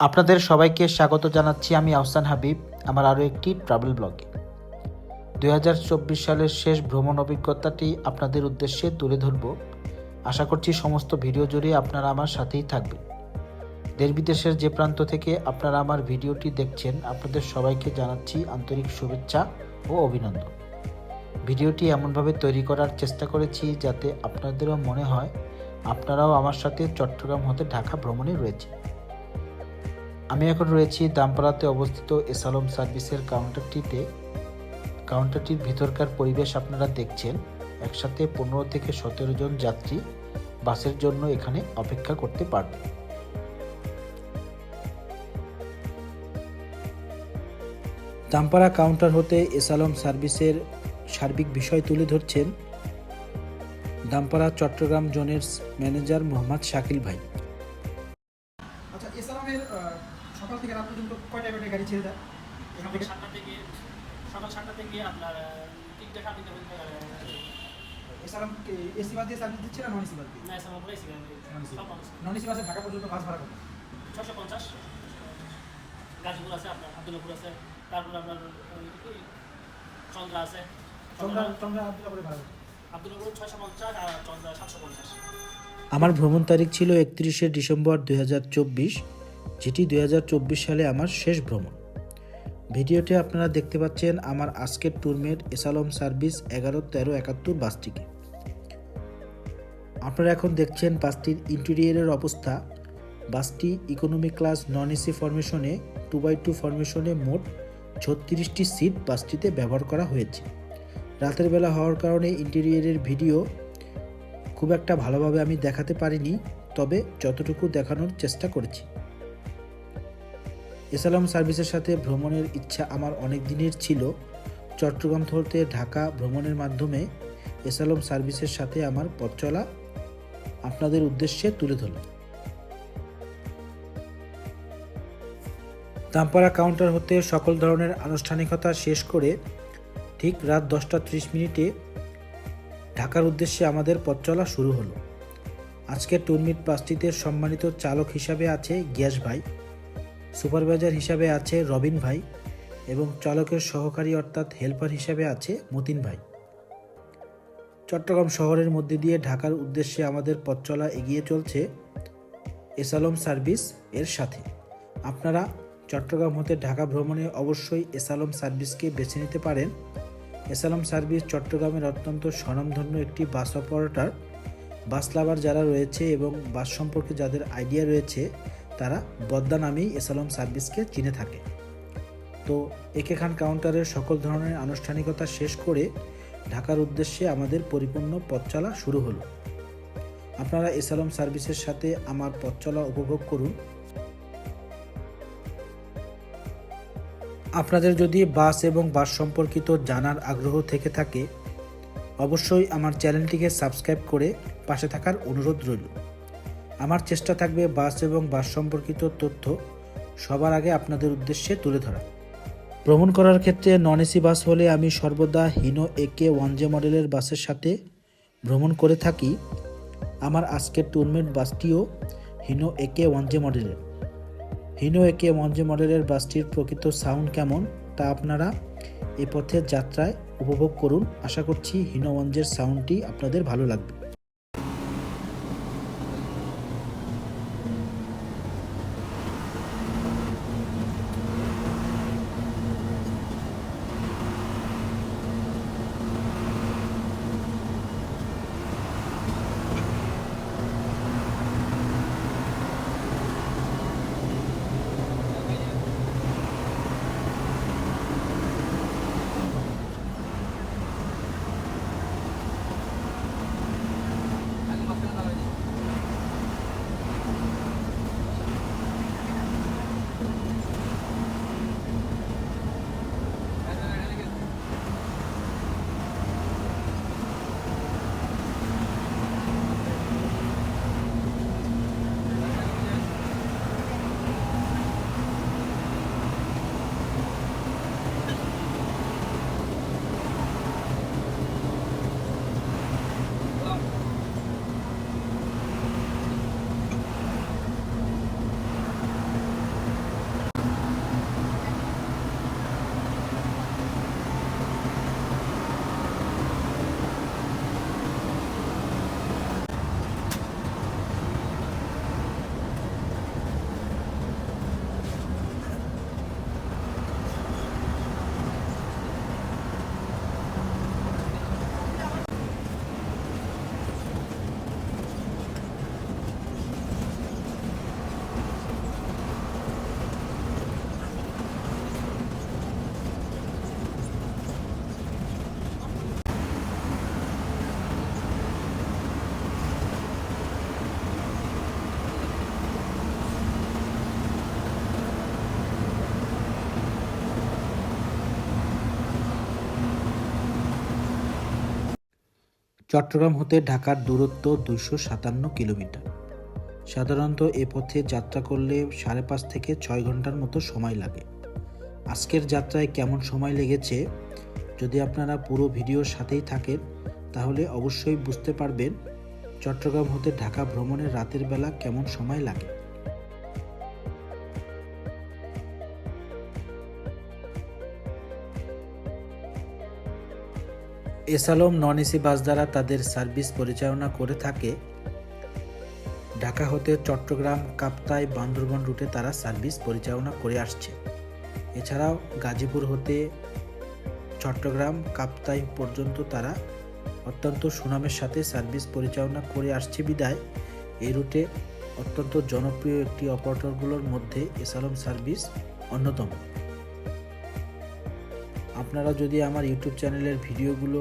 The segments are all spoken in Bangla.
আপনাদের সবাইকে স্বাগত জানাচ্ছি আমি আহসান হাবিব, আমার আরও একটি ট্রাভেল ব্লগে দু হাজার চব্বিশ সালের শেষ ভ্রমণ অভিজ্ঞতাটি আপনাদের উদ্দেশ্যে তুলে ধরব। আশা করছি সমস্ত ভিডিও জুড়ে আপনারা আমার সাথেই থাকবেন। দেশ বিদেশের যে প্রান্ত থেকে আপনারা আমার ভিডিওটি দেখছেন, আপনাদের সবাইকে জানাচ্ছি আন্তরিক শুভেচ্ছা ও অভিনন্দন। ভিডিওটি এমনভাবে তৈরি করার চেষ্টা করেছি যাতে আপনাদেরও মনে হয় আপনারাও আমার সাথে চট্টগ্রাম হতে ঢাকা ভ্রমণে রয়েছে আমি এখন রয়েছি দামপাড়াতে অবস্থিত এসালম সার্ভিসের কাউন্টারটিতে। কাউন্টারটির ভিতরকার পরিবেশ আপনারা দেখছেন। একসাথে পনেরো থেকে সতেরো জন যাত্রী বাসের জন্য এখানে অপেক্ষা করতে পারবে। দামপাড়া কাউন্টার হতে এসালম সার্ভিসের সার্বিক বিষয় তুলে ধরছেন দামপাড়া চট্টগ্রাম জোনের ম্যানেজার মোহাম্মদ শাকিল ভাই। আহ, সকাল থেকে রাত পর্যন্ত কয়টা কয়টা গাড়ি ছেড়ে দেয়? এখান থেকে? সাতটা থেকে সকাল সাতটা থেকে আপনার আহ, তিনটে সাড়ে তিনটে পর্যন্ত এসালাম এসি বাস দিয়ে সার্ভিস দিচ্ছে না নন এসি বাস দিয়ে? না এসে নন এসি বাসে। ঢাকা পর্যন্ত বাস ভাড়া কত? ছশো পঞ্চাশ। গাজীপুর আছে আপনার আব্দুল্লাপুর আছে তারপর আপনার চন্দ্রা আছে। চন্দ্রা চন্দ্রা আব্দুল্লাপুরে ভাড়া আব্দুল্লাপুর ছয়শো পঞ্চাশ আর চন্দ্রা সাতশো পঞ্চাশ। আমার ভ্রমণ তারিখ ছিল একত্রিশে ডিসেম্বর দুই হাজার চব্বিশ। যেটি দু হাজার চব্বিশ সালে আমার শেষ ভ্রমণ। ভিডিওটি আপনারা দেখতে পাচ্ছেন আমার আজকের ট্যুরমেট এসালম সার্ভিস এগারো তেরো একাত্তর বাসটিকে। আপনারা এখন দেখছেন বাসটির ইন্টেরিয়রের অবস্থা। বাসটি ইকোনমি ক্লাস নন এসি ফরমেশনে টু বাই টু ফরমেশনে মোট ছত্রিশটি সিট বাসটিতে ব্যবহার করা হয়েছে। রাতের বেলা হওয়ার কারণে ইন্টেরিয়রের ভিডিও খুব একটা ভালোভাবে আমি দেখাতে পারিনি, তবে যতটুকু দেখানোর চেষ্টা করেছি। এসালাম সার্ভিসের সাথে ভ্রমণের ইচ্ছা আমার অনেক দিনের ছিল। চট্টগ্রাম হতে ঢাকা ভ্রমণের মাধ্যমে এসালম সার্ভিসের সাথে আমার পথ চলা আপনাদের উদ্দেশ্যে তুলে ধরলাম। দামপাড়া কাউন্টার হতে সকল ধরনের আনুষ্ঠানিকতা শেষ করে ঠিক রাত দশটা ত্রিশ মিনিটে ঢাকার উদ্দেশ্যে আমাদের পথ চলা শুরু হলো। আজকের টুরমিট বাসটিতে সম্মানিত চালক হিসাবে আছে গিয়াস ভাই। সুপারভাইজার হিসাবে আছে রবিন ভাই এবং চালকের সহকারী অর্থাৎ হেল্পার হিসাবে আছে মতিন ভাই। চট্টগ্রাম শহরের মধ্যে দিয়ে ঢাকার উদ্দেশ্যে আমাদের পথ চলা এগিয়ে চলছে এসালম সার্ভিস এর সাথে। আপনারা চট্টগ্রাম হতে ঢাকা ভ্রমণে অবশ্যই এসালম সার্ভিসকে বেছে নিতে পারেন। এসালাম সার্ভিস চট্টগ্রামের অত্যন্ত স্বনামধন্য একটি বাস অপারেটর, বাস লাভার যারা রয়েছে এবং বাস সম্পর্কে যাদের আইডিয়া রয়েছে তারা বদ্দা নামেই এসালাম সার্ভিসকে চিনে থাকে। তো একে খান কাউন্টারের সকল ধরনের আনুষ্ঠানিকতা শেষ করে ঢাকার উদ্দেশ্যে আমাদের পরিপূর্ণ পথ চলা শুরু হলো। আপনারা এসালাম সার্ভিসের সাথে আমার পথ চলা উপভোগ করুন। আপনাদের যদি বাস এবং বাস সম্পর্কিত জানার আগ্রহ থেকে থাকে, অবশ্যই আমার চ্যানেলটিকে সাবস্ক্রাইব করে পাশে থাকার অনুরোধ রইল। আমার চেষ্টা থাকবে বাস এবং বাস সম্পর্কিত তথ্য সবার আগে আপনাদের উদ্দেশ্যে তুলে ধরা। ভ্রমণ করার ক্ষেত্রে নন এসি বাস হলে আমি সর্বদা হিনো একে ওয়ান জে মডেলের বাসের সাথে ভ্রমণ করে থাকি। আমার আজকের টুরমেট বাসটিও Hino A K one J মডেলের। হিনো একে জে মডেলের বাসটির প্রকৃত সাউন্ড কেমন তা আপনারা এ পথের যাত্রায় উপভোগ করুন। আশা করছি হিনো ওয়ানজের সাউন্ডটি আপনাদের ভালো লাগবে। চট্টগ্রাম হতে ঢাকার দূরত্ব দুইশো সাতান্ন কিলোমিটার। সাধারণত এ পথে যাত্রা করলে সাড়ে পাঁচ থেকে ছয় ঘণ্টার মতো সময় লাগে। আজকের যাত্রায় কেমন সময় লেগেছে, যদি আপনারা পুরো ভিডিওর সাথেই থাকেন, তাহলে অবশ্যই বুঝতে পারবেন চট্টগ্রাম হতে ঢাকা ভ্রমণের রাতের বেলা কেমন সময় লাগে। এসালম নন এসি বাস দ্বারা তাদের সার্ভিস পরিচালনা করে থাকে। ঢাকা হতে চট্টগ্রাম, কাপ্তাই, বান্দরবন রুটে তারা সার্ভিস পরিচালনা করে আসছে। এছাড়াও গাজীপুর হতে চট্টগ্রাম, কাপ্তাই পর্যন্ত তারা অত্যন্ত সুনামের সাথে সার্ভিস পরিচালনা করে আসছে বিদায়। এই রুটে অত্যন্ত জনপ্রিয় একটি অপারেটরগুলোর মধ্যে এসালম সার্ভিস অন্যতম। আপনারা যদি আমার ইউটিউব চ্যানেলের ভিডিওগুলো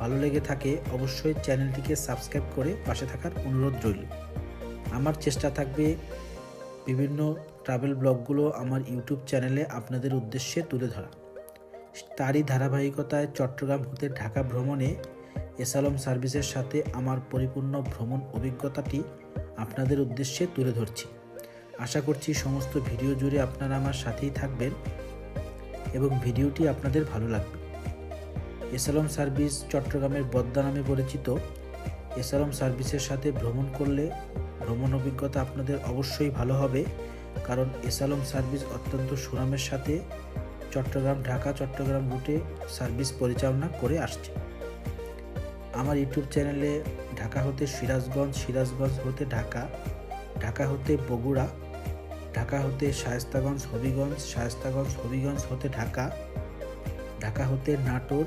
ভালো লেগে থাকে, অবশ্যই চ্যানেলটিকে সাবস্ক্রাইব করে পাশে থাকার অনুরোধ রইল। আমার চেষ্টা থাকবে বিভিন্ন ট্রাভেল ব্লগগুলো আমার ইউটিউব চ্যানেলে আপনাদের উদ্দেশ্যে তুলে ধরা। তারই ধারাবাহিকতায় চট্টগ্রাম হতে ঢাকা ভ্রমণে এসালম সার্ভিসের সাথে আমার পরিপূর্ণ ভ্রমণ অভিজ্ঞতাটি আপনাদের উদ্দেশ্যে তুলে ধরছি। আশা করছি সমস্ত ভিডিও জুড়ে আপনারা আমার সাথেই থাকবেন। এবং ভিডিওটি আপনাদের ভালো লাগবে। এসালম সার্ভিস চট্টগ্রামের বদ্দা নামে পরিচিত। এসালম সার্ভিসের সাথে ভ্রমণ করলে ভ্রমণ অভিজ্ঞতা আপনাদের অবশ্যই ভালো হবে। কারণ এসালম সার্ভিস অত্যন্ত সুনামের সাথে চট্টগ্রাম, ঢাকা, চট্টগ্রাম রুটে সার্ভিস পরিচালনা করে আসছে। আমার ইউটিউব চ্যানেলে ঢাকা হতে সিরাজগঞ্জ সিরাজগঞ্জ হতে ঢাকা ঢাকা হতে বগুড়া ঢাকা হতে শায়েস্তাগঞ্জ, হবিগঞ্জ শায়েস্তাগঞ্জ, হবিগঞ্জ হতে ঢাকা ঢাকা হতে নাটোর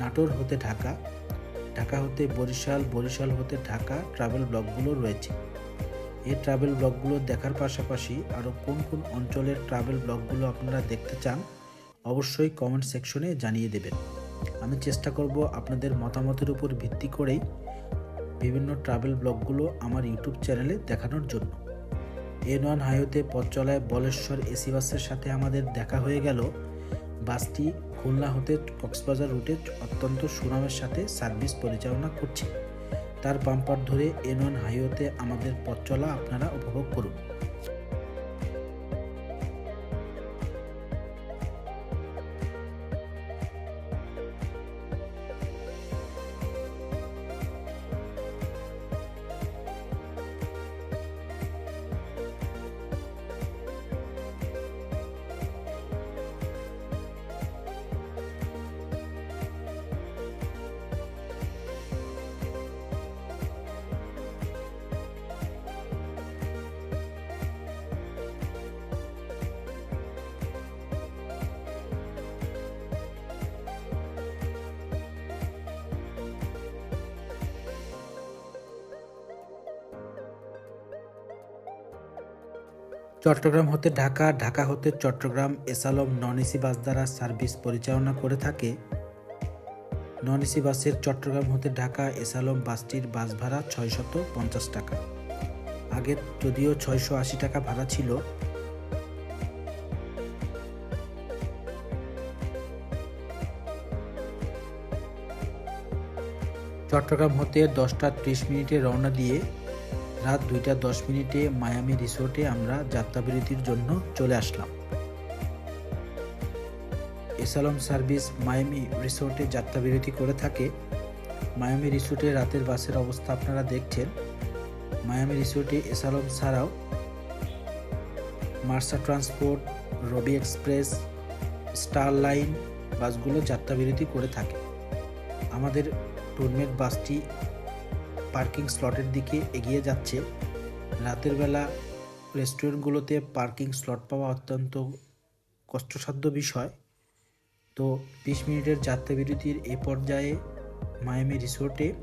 নাটোর হতে ঢাকা ঢাকা হতে বরিশাল বরিশাল হতে ঢাকা ট্রাভেল ব্লগগুলো রয়েছে। এই ট্রাভেল ব্লগগুলো দেখার পাশাপাশি আরও কোন কোন অঞ্চলের ট্রাভেল ব্লগগুলো আপনারা দেখতে চান, অবশ্যই কমেন্ট সেকশনে জানিয়ে দেবেন। আমি চেষ্টা করব আপনাদের মতামতের উপর ভিত্তি করেই বিভিন্ন ট্রাভেল ব্লগগুলো আমার ইউটিউব চ্যানেলে দেখানোর জন্য। এন ওয়ান হাইওয়েতে পথ চলায় বলেশ্বর এসি বাসের সাথে আমাদের দেখা হয়ে গেল। বাসটি খুলনা হতে কক্সবাজার রুটে অত্যন্ত সুনামের সাথে সার্ভিস পরিচালনা করছে। তার পাম্পার ধরে এন ওয়ান হাইওয়েতে আমাদের পথ চলা আপনারা উপভোগ করুন। চট্টগ্রাম হতে ঢাকা ঢাকা হতে চট্টগ্রাম, এসালম নন এসি বাস দ্বারা সার্ভিস পরিচালনা করে থাকে। নন এসি বাসের চট্টগ্রাম হতে ঢাকা, এসালম বাসটির বাস ভাড়া ছয়শত পঞ্চাশ টাকা। আগে যদিও ছয়শো আশি টাকা ভাড়া ছিল। চট্টগ্রাম হতে দশটা ত্রিশ মিনিটে রওনা দিয়ে রাত দুইটা দশ মিনিটে মায়ামি রিসোর্টে আমরা যাত্রাবিরতির জন্য চলে আসলাম। এসালম সার্ভিস মায়ামি রিসোর্টে যাত্রাবিরতি করে থাকে। মায়ামি রিসোর্টে রাতের বাসের অবস্থা আপনারা দেখছেন। মায়ামি রিসোর্টে এসালম ছাড়াও Marsa transport, Robi express, star line বাসগুলো যাত্রাবিরতি করে থাকে। আমাদের টুরমেট বাসটি পার্কিং স্লটের দিকে এগিয়ে যাচ্ছে। রাতের বেলা রেস্টুরেন্টগুলোতে পার্কিং স্লট পাওয়া অত্যন্ত কষ্টসাধ্য বিষয়। তো বিশ মিনিটের যাত্রা বিরতির এ পর্যায়ে মায়ামি রিসোর্টে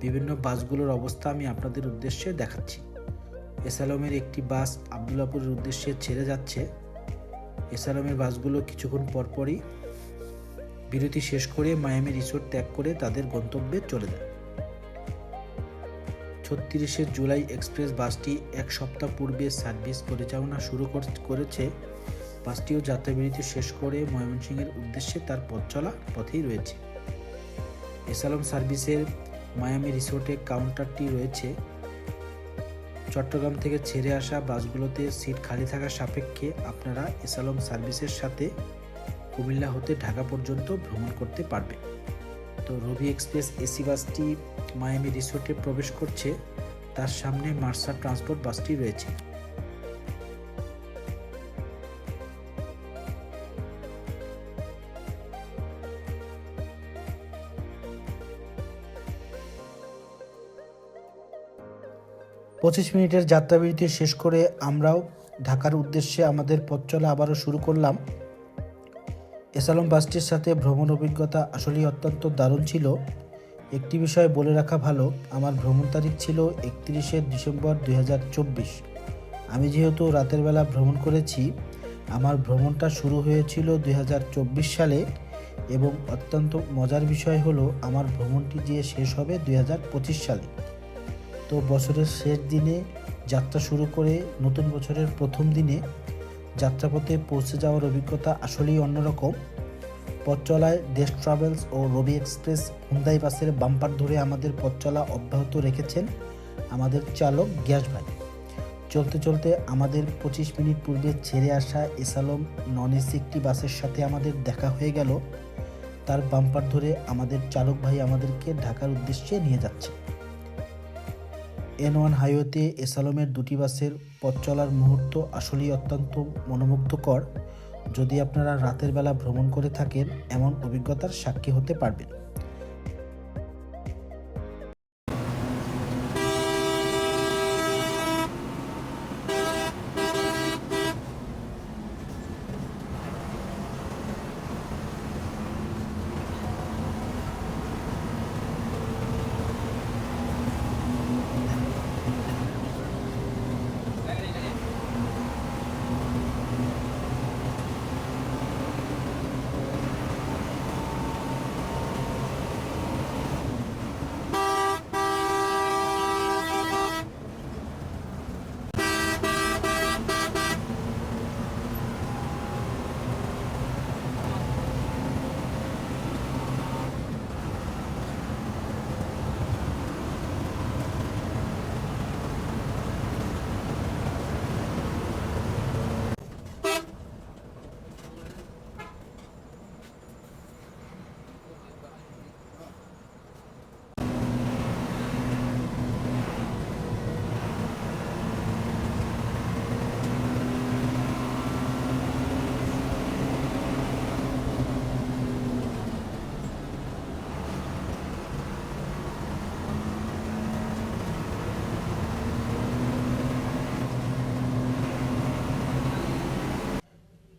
বিভিন্ন বাসগুলোর অবস্থা আমি আপনাদের উদ্দেশ্যে দেখাচ্ছি। এসালমের একটি বাস আবদুল্লাপুরের উদ্দেশ্যে ছেড়ে যাচ্ছে। এসালমের বাসগুলো কিছুক্ষণ পরপরই বিরতি শেষ করে মায়ামি রিসোর্ট ত্যাগ করে তাদের গন্তব্যে চলে যায়। ছত্রিশে জুলাই এক্সপ্রেস বাসটি এক সপ্তাহ পূর্বে সার্ভিস পরিচালনা শুরু কর- করেছে। বাসটিও যাত্রাবিরতি শেষ করে ময়মনসিংহের উদ্দেশ্যে তার পথ চলা পথেই রয়েছে। এসালম সার্ভিসের মায়ামি রিসোর্টে কাউন্টারটি রয়েছে। চট্টগ্রাম থেকে ছেড়ে আসা বাসগুলোতে সিট খালি থাকার সাপেক্ষে আপনারা এসালম সার্ভিসের সাথে কুমিল্লা হতে ঢাকা পর্যন্ত ভ্রমণ করতে পারবেন। তো রবি এক্সপ্রেস এসি বাসটি মায়ামি রিসোর্টে প্রবেশ করছে। তার সামনে মার্সার ট্রান্সপোর্ট বাসটি রয়েছে। পঁচিশ মিনিটের যাত্রাবিরতি শেষ করে আমরাও ঢাকার উদ্দেশ্যে আমাদের পথ চলা আবারও শুরু করলাম। এসালম বাসটির সাথে ভ্রমণ অভিজ্ঞতা আসলেই অত্যন্ত দারুণ ছিল। একটি বিষয় বলে রাখা ভালো, আমার ভ্রমণ তারিখ ছিল একত্রিশে ডিসেম্বর দুই হাজার চব্বিশ। আমি যেহেতু রাতের বেলা ভ্রমণ করেছি, আমার ভ্রমণটা শুরু হয়েছিল দুই হাজার চব্বিশ সালে এবং অত্যন্ত মজার বিষয় হলো আমার ভ্রমণটি যে শেষ হবে দুই হাজার পঁচিশ সালে। তো বছরের শেষ দিনে যাত্রা শুরু করে নতুন বছরের প্রথম দিনে যাত্রাপথে পৌঁছে যাওয়ার অভিজ্ঞতা আসলেই অন্যরকম। পথ চলায় দেশ ট্রাভেলস ও রবি এক্সপ্রেস, হুন্দাই বাসের বাম্পার ধরে আমাদের পথ চলা অব্যাহত রেখেছেন আমাদের চালক গ্যাস ভাই। চলতে চলতে আমাদের পঁচিশ মিনিট পূর্বে ছেড়ে আসা এসালম নন এসি একটি বাসের সাথে আমাদের দেখা হয়ে গেল। তার বাম্পার ধরে আমাদের চালক ভাই আমাদেরকে ঢাকার উদ্দেশ্যে নিয়ে যাচ্ছে। এন ওয়ান হাইওয়েতে এসালমের দুটি বাসের পথ চলার মুহূর্ত আসলেই অত্যন্ত মনোমুগ্ধকর। যদি আপনারা রাতের বেলা ভ্রমণ করে থাকেন, এমন অভিজ্ঞতার সাক্ষী হতে পারবেন।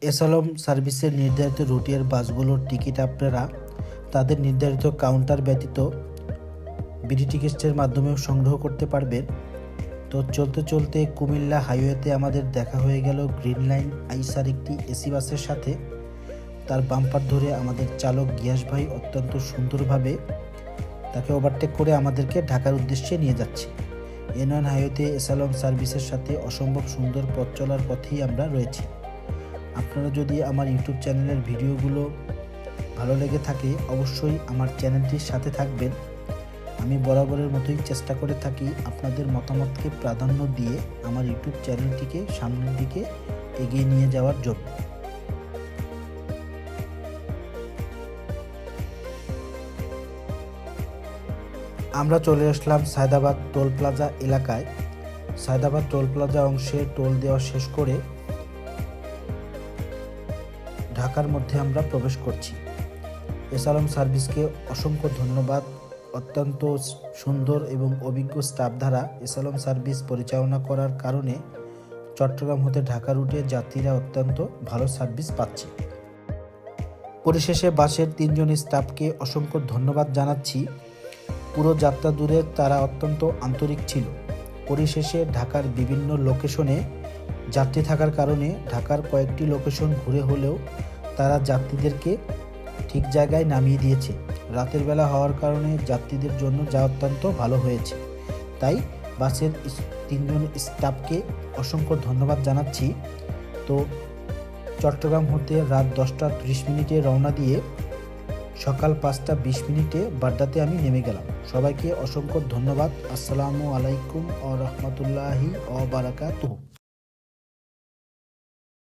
এসালম সার্ভিসের নির্ধারিত রুটির বাসগুলোর টিকিট আপনারা তাদের নির্ধারিত কাউন্টার ব্যতীত বিডি টিকিটসের মাধ্যমেও সংগ্রহ করতে পারবেন। তো চলতে চলতে কুমিল্লা হাইওয়েতে আমাদের দেখা হয়ে গেল গ্রিন লাইন, আইসার একটি এসি বাসের সাথে। তার বাম্পার ধরে আমাদের চালক গিয়াস ভাই অত্যন্ত সুন্দরভাবে তাকে ওভারটেক করে আমাদেরকে ঢাকার উদ্দেশ্যে নিয়ে যাচ্ছে। এনওয়ান হাইওয়েতে এসালম সার্ভিসের সাথে অসম্ভব সুন্দর পথ চলার পথেই আমরা রয়েছি। আপনারা যদি আমার ইউটিউব চ্যানেলের ভিডিওগুলো ভালো লেগে থাকে, অবশ্যই আমার চ্যানেলটির সাথে থাকবেন। আমি বরাবরের মতোই চেষ্টা করে থাকি আপনাদের মতামতকে প্রাধান্য দিয়ে আমার ইউটিউব চ্যানেলটিকে সামনের দিকে এগিয়ে নিয়ে যাওয়ার জন্য। আমরা চলে আসলাম সায়দাবাদ টোল প্লাজা এলাকায়। সায়দাবাদ টোল প্লাজা অংশে টোল দেওয়া শেষ করে ঢাকার মধ্যে আমরা প্রবেশ করছি। এসালম সার্ভিসকে অসংখ্য ধন্যবাদ। অত্যন্ত সুন্দর এবং অভিজ্ঞ স্টাফ দ্বারা এসালম সার্ভিস পরিচালনা করার কারণে চট্টগ্রাম হতে ঢাকা রুটে যাত্রীরা অত্যন্ত ভালো সার্ভিস পাচ্ছে। পরিশেষে বাসের তিনজন স্টাফকে অসংখ্য ধন্যবাদ জানাচ্ছি। পুরো যাত্রা দূরে তারা অত্যন্ত আন্তরিক ছিল। পরিশেষে ঢাকার বিভিন্ন লোকেশনে যাত্রী থাকার কারণে ঢাকার কয়েকটি লোকেশন ঘুরে হলেও তারা যাত্রীদেরকে ঠিক জায়গায় নামিয়ে দিয়েছে। রাতের বেলা হওয়ার কারণে যাত্রীদের জন্য যা অত্যন্ত ভালো হয়েছে। তাই বাসের তিনজন স্টাফকে অসংখ্য ধন্যবাদ জানাচ্ছি। তো চট্টগ্রাম হতে রাত দশটা ত্রিশ মিনিটে রওনা দিয়ে সকাল পাঁচটা বিশ মিনিটে বাড্ডাতে আমি নেমে গেলাম। সবাইকে অসংখ্য ধন্যবাদ। আসসালামু আলাইকুম ও রহমতুল্লাহি ও বারাকাতুহু।